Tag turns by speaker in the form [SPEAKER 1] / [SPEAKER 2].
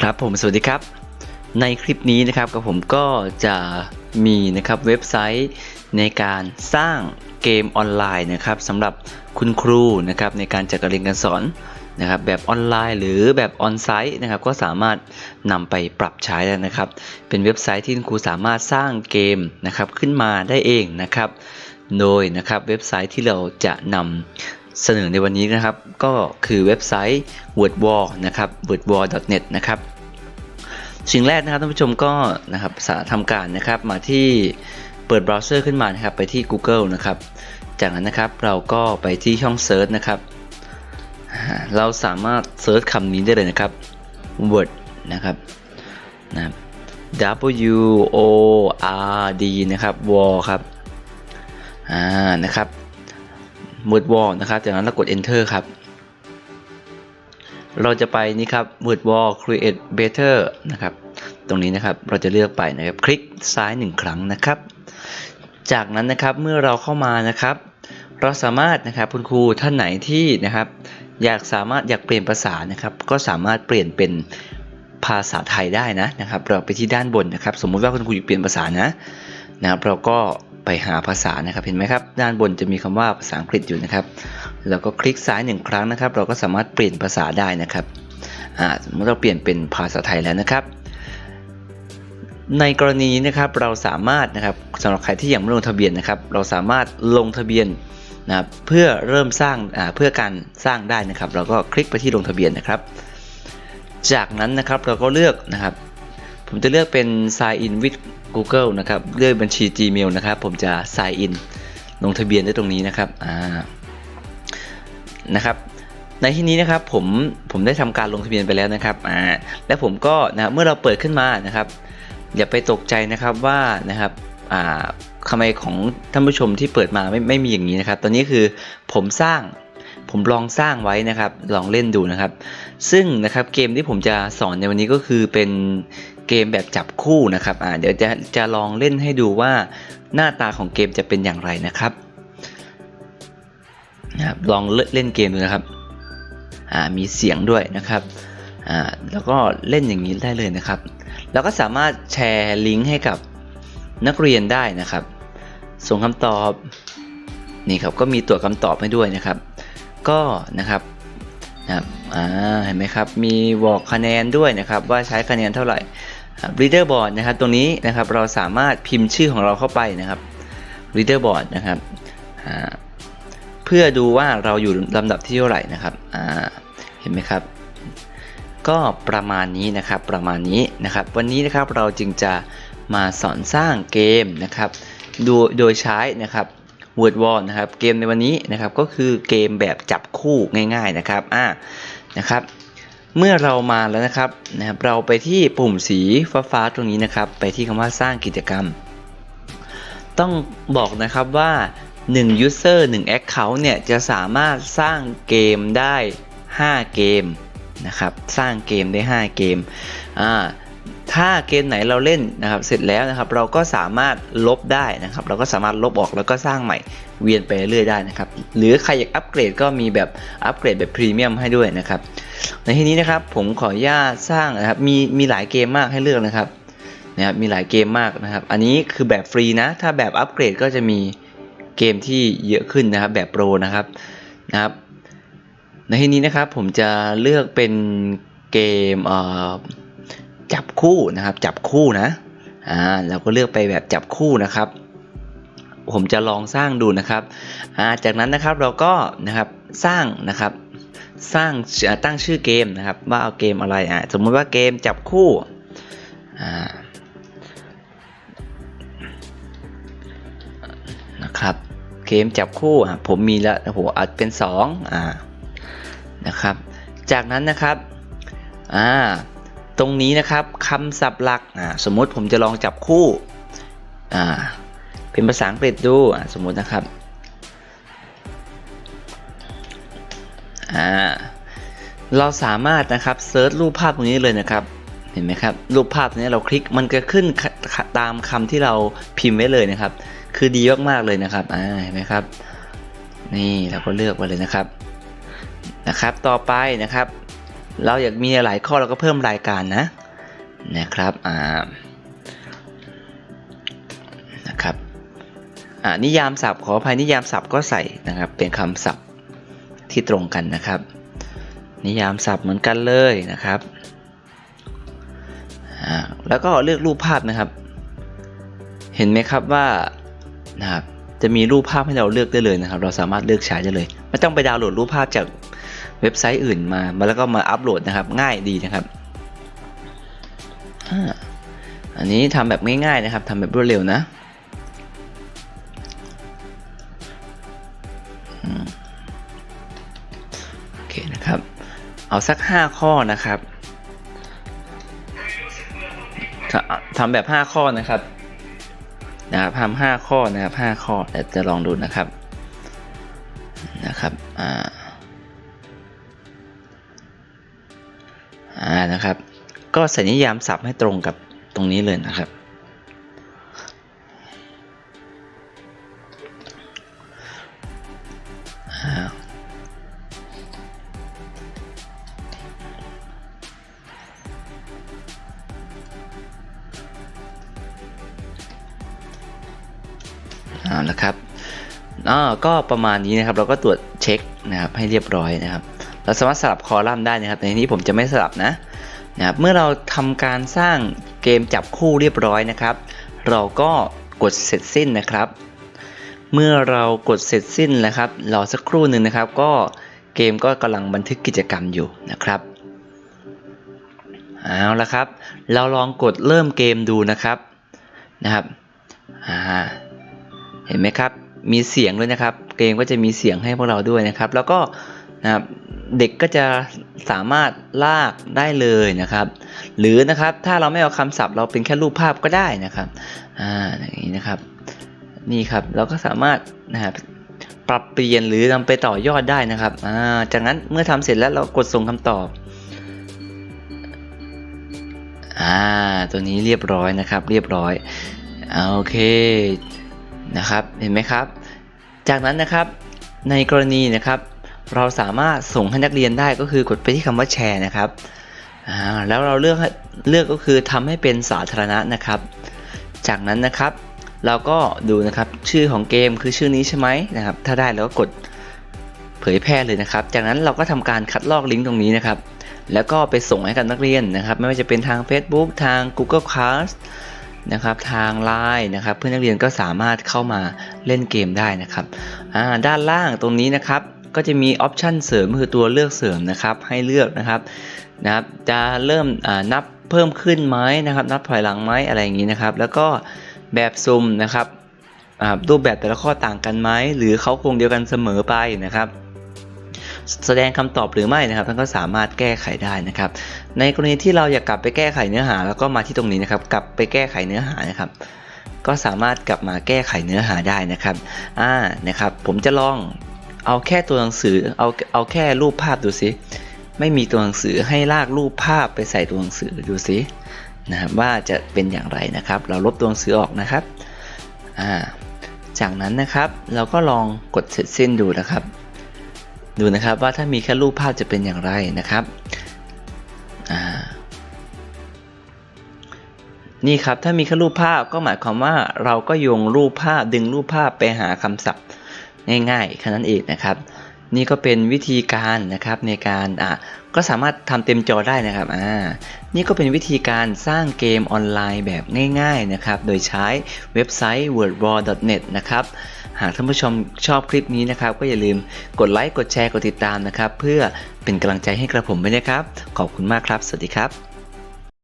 [SPEAKER 1] ครับผมสวัสดีครับ ในคลิปนี้นะครับกับผมก็จะมีนะครับเว็บไซต์ในการสร้างเกมออนไลน์นะครับสำหรับคุณครูนะครับในการจัดการเรียนการสอนนะครับแบบออนไลน์หรือแบบออนไซต์นะครับก็สามารถนำไปปรับใช้ได้นะครับ เป็นเว็บไซต์ที่คุณครูสามารถสร้างเกมนะครับขึ้นมาได้เองนะครับ โดยนะครับเว็บไซต์ที่เราจะนำ เสนอในวันนี้นะครับ ก็คือเว็บไซต์ wordwall นะครับ wordwall.net นะครับสิ่งแรกนะครับท่านผู้ชมก็นะครับสาทำการนะครับมาที่เปิดเบราว์เซอร์ขึ้นมานะครับไปที่ Google นะครับ จากนั้นนะครับเราก็ไปที่ช่องเซิร์ชนะครับ เราสามารถเซิร์ชคำนี้ได้เลยนะครับ word นะครับนะ W O R D นะครับ wall ครับอ่านะครับ word wall นะครับ จากนั้นเรากด enter ครับ เราจะไปนี่ครับ word wall create better นะครับ ตรงนี้นะครับเราจะเลือกไปนะครับ คลิกซ้ายหนึ่งครั้งนะครับ จากนั้นนะครับเมื่อเราเข้ามานะครับ เราสามารถนะครับคุณครูท่านไหนที่นะครับ อยากสามารถอยากเปลี่ยนภาษานะครับ ก็สามารถเปลี่ยนเป็นภาษาไทยได้นะนะครับ เราไปที่ด้านบนนะครับ สมมุติว่าคุณครูอยากเปลี่ยนภาษานะนะครับ เราก็ ไปหาภาษานะครับเห็นไหมครับ ด้านบนจะมีคำว่าภาษาอังกฤษอยู่นะครับแล้วก็คลิกซ้ายหนึ่งครั้งนะครับ เราก็สามารถเปลี่ยนภาษาได้นะครับสมมติเราเปลี่ยนเป็นภาษาไทยแล้วนะครับ ในกรณีนะครับเราสามารถนะครับสำหรับใครที่ยังไม่ลงทะเบียนนะครับ เราสามารถลงทะเบียนนะครับเพื่อเริ่มสร้างเพื่อการสร้างได้นะครับ เราก็คลิกไปที่ลงทะเบียนนะครับ จากนั้นนะครับเราก็เลือกนะครับ ผมจะเลือกเป็น sign in with Google นะครับ เลือกบัญชี Gmail นะครับ ผมจะ sign in ลงทะเบียนได้ตรงนี้นะครับ อ่า นะครับ ในที่นี้นะครับผม ผมได้ทำการลงทะเบียนไปแล้วนะครับ อ่า และผมก็นะครับเมื่อเราเปิดขึ้นมานะครับ อย่าไปตกใจนะครับว่านะครับ อ่าทำไมของท่านผู้ชมที่เปิดมาไม่ไม่มีอย่างนี้นะครับ ตอนนี้คือผมสร้างผมลองสร้างไว้นะครับ ลองเล่นดูนะครับ ซึ่งนะครับเกมที่ผมจะสอนในวันนี้ก็คือเป็น เกมแบบจับคู่นะครับอ่าเดี๋ยวจะจะลองเล่นให้ดูว่าหน้าตาของเกมจะเป็นอย่างไรนะครับนะครับลองเล่นเกมดูนะครับอ่ามีเสียงด้วยนะครับอ่าแล้วก็เล่นอย่างนี้ได้เลยนะครับเราก็สามารถแชร์ลิงก์ให้กับนักเรียนได้นะครับ ส่งคำตอบนี่ครับก็มีตัวคำตอบให้ด้วยนะครับ ก็นะครับนะครับอ่าเห็นไหมครับ มีบอกคะแนนด้วยนะครับ ว่าใช้คะแนนเท่าไหร่ reader board นะครับตรงนี้นะครับเราสามารถพิมพ์ชื่อของเราเข้าไปนะครับ reader board นะครับเพื่อดูว่าเราอยู่ลำดับที่เท่าไหร่นะครับเห็นไหมครับ ก็ประมาณนี้นะครับประมาณนี้นะครับ วันนี้นะครับเราจึงจะมาสอนสร้างเกมนะครับโดยโดยใช้นะครับ Word Wall นะครับเกมในวันนี้นะครับก็คือเกมแบบจับคู่ง่าย ๆนะครับอ่านะครับ เมื่อเรามาแล้วนะครับนะครับ เราไปที่ปุ่มสีฟ้าๆตรงนี้นะครับ ไปที่คำว่าสร้างกิจกรรม ต้องบอกนะครับว่า 1 user 1 account เนี่ยจะสามารถสร้างเกมได้ 5 เกมนะครับ สร้างเกมได้ 5 เกมอ่าถ้าเกมไหนเราเล่นนะครับ เสร็จแล้วนะครับ เราก็สามารถลบได้นะครับ เราก็สามารถลบออกแล้วก็สร้างใหม่เวียนไปเรื่อยได้นะครับ หรือใครอยากอัปเกรดก็มีแบบอัปเกรดแบบพรีเมียมให้ด้วยนะครับ ในที่นี้นะครับผมขออนุญาตสร้างนะครับมีมีหลายเกมมากให้เลือกนะครับนะครับมีหลายเกมมากนะครับ อันนี้คือแบบฟรีนะ ถ้าแบบอัปเกรดก็จะมีเกมที่เยอะขึ้นนะครับ แบบโปรนะครับนะครับ ในที่นี้นะครับผมจะเลือกเป็นเกมเอ่อจับคู่นะครับ จับคู่นะอ่าเราก็เลือกไปแบบจับคู่นะครับ ผมจะลองสร้างดูนะครับอ่าจากนั้นนะครับเราก็นะครับสร้างนะครับ สร้างตั้งชื่อเกมนะครับว่าเอาเกมอะไรอะสมมุติว่าเกมจับคู่อ่านะครับเกมจับคู่อะผมมีแล้วโอ้โหอาจเป็น2อ่านะครับ จากนั้นนะครับอ่าตรงนี้นะครับคำศัพท์หลักอ่าสมมติผมจะลองจับคู่อ่าเป็นภาษาอังกฤษดูอ่าสมมตินะครับ อ่าเราสามารถนะครับเซิร์ชรูปภาพตรงนี้เลยนะครับ เห็นไหมครับ รูปภาพตรงนี้เราคลิกมันจะขึ้นตามคำที่เราพิมพ์ไว้เลยนะครับ คือดีมากๆเลยนะครับอ่าเห็นไหมครับ นี่เราก็เลือกไปเลยนะครับนะครับ ต่อไปนะครับ เราอยากมีหลายข้อเราก็เพิ่มรายการนะนะครับอ่านะครับอ่านิยามศัพท์ขออภัยนิยามศัพท์ก็ใส่นะครับเป็นคำศัพท์ ที่ตรงกันนะครับ นิยามศัพท์เหมือนกันเลยนะครับ แล้วก็เลือกรูปภาพนะครับ เห็นไหมครับว่านะครับจะมีรูปภาพให้เราเลือกได้เลยนะครับ เราสามารถเลือกใช้ได้เลย ไม่ต้องไปดาวน์โหลดรูปภาพจากเว็บไซต์อื่นมามาแล้วก็มาอัปโหลดนะครับ ง่ายดีนะครับ อันนี้ทำแบบง่ายๆนะครับทำแบบรวดเร็วนะ เอาสัก 5 ข้อนะครับทำแบบ 5 ข้อนะครับนะครับทำห้าข้อนะครับห้าข้อเดี๋ยวจะลองดูนะครับนะครับอ่าอ่านะครับ ก็ส่นิยามศัพท์ให้ตรงกับตรงนี้เลยนะครับ เอาละครับอ่าก็ประมาณนี้นะครับ เราก็ตรวจเช็คนะครับให้เรียบร้อยนะครับ เราสามารถสลับคอลัมน์ได้นะครับ ในนี้ผมจะไม่สลับนะนะครับเมื่อเราทำการสร้างเกมจับคู่เรียบร้อยนะครับ เราก็กดเสร็จสิ้นนะครับ เมื่อเรากดเสร็จสิ้นนะครับรอสักครู่หนึ่งนะครับ ก็เกมก็กำลังบันทึกกิจกรรมอยู่นะครับเอาละครับ เราลองกดเริ่มเกมดูนะครับนะครับอ่า เห็นไหมครับ มีเสียงด้วยนะครับ เกมก็จะมีเสียงให้พวกเราด้วยนะครับ แล้วก็นะครับเด็กก็จะสามารถลากได้เลยนะครับ หรือนะครับถ้าเราไม่เอาคำศัพท์เราเป็นแค่รูปภาพก็ได้นะครับอ่าอย่างนี้นะครับ นี่ครับเราก็สามารถนะครับปรับเปลี่ยนหรือนำไปต่อยอดได้นะครับอ่าจากนั้นเมื่อทำเสร็จแล้วเรากดส่งคำตอบอ่าตัวนี้เรียบร้อยนะครับ เรียบร้อยอโอเค นะครับเห็นไหมครับ จากนั้นนะครับในกรณีนะครับ เราสามารถส่งให้นักเรียนได้ก็คือกดไปที่คำว่าแชร์นะครับแล้วเราเลือกเลือกก็คือทำให้เป็นสาธารณะนะครับ จากนั้นนะครับ เราก็ดูนะครับชื่อของเกมคือชื่อนี้ใช่ไหมนะครับ ถ้าได้เราก็กดเผยแพร่เลยนะครับ จากนั้นเราก็ทำการคัดลอกลิงก์ตรงนี้นะครับ แล้วก็ไปส่งให้กับนักเรียนนะครับ ไม่ว่าจะเป็นทาง Facebook ทาง Google Class นะครับทาง Line นะครับเพื่อนนักเรียนก็สามารถเข้ามาเล่นเกมได้นะครับด้านล่างตรงนี้นะครับก็จะมีออปชันเสริมคือตัวเลือกเสริมนะครับให้เลือกนะครับนะครับจะเริ่มนับเพิ่มขึ้นไหมนะครับนับถอยหลังไหมอะไรอย่างนี้นะครับ แล้วก็แบบซุ่มนะครับรูปแบบแต่ละข้อต่างกันไหมหรือเขาคงเดียวกันเสมอไปนะครับ แสดงคำตอบหรือไม่นะครับท่านก็สามารถแก้ไขได้นะครับ ในกรณีที่เราอยากกลับไปแก้ไขเนื้อหา แล้วก็มาที่ตรงนี้นะครับ กลับไปแก้ไขเนื้อหานะครับ ก็สามารถกลับมาแก้ไขเนื้อหาได้นะครับอ่านะครับ ผมจะลองเอาแค่ตัวหนังสือเอาเอาแค่รูปภาพดูสิไม่มีตัวหนังสือให้ลากรูปภาพไปใส่ตัวหนังสือดูสินะครับว่าจะเป็นอย่างไรนะครับ เราลบตัวหนังสือออกนะครับอ่าจากนั้นนะครับเราก็ลองกดเสร็จสิ้นดูนะครับ ดูนะครับว่าถ้ามีแค่รูปภาพจะเป็นอย่างไรนะครับนี่ครับถ้ามีแค่รูปภาพก็หมายความว่าเราก็โยงรูปภาพดึงรูปภาพไปหาคำศัพท์ง่ายๆแค่นั้นเองนะครับ นี่ก็เป็นวิธีการนะครับในการอะก็สามารถทำเต็มจอได้นะครับอ่านี่ก็เป็นวิธีการสร้างเกมออนไลน์แบบง่ายๆนะครับ โดยใช้เว็บไซต์ wordwar.net นะครับ หากท่านผู้ชมชอบคลิปนี้นะครับ ก็อย่าลืมกดไลค์กดแชร์กดติดตามนะครับ เพื่อเป็นกำลังใจให้กระผมด้วยนะครับ ขอบคุณมากครับ สวัสดีครับ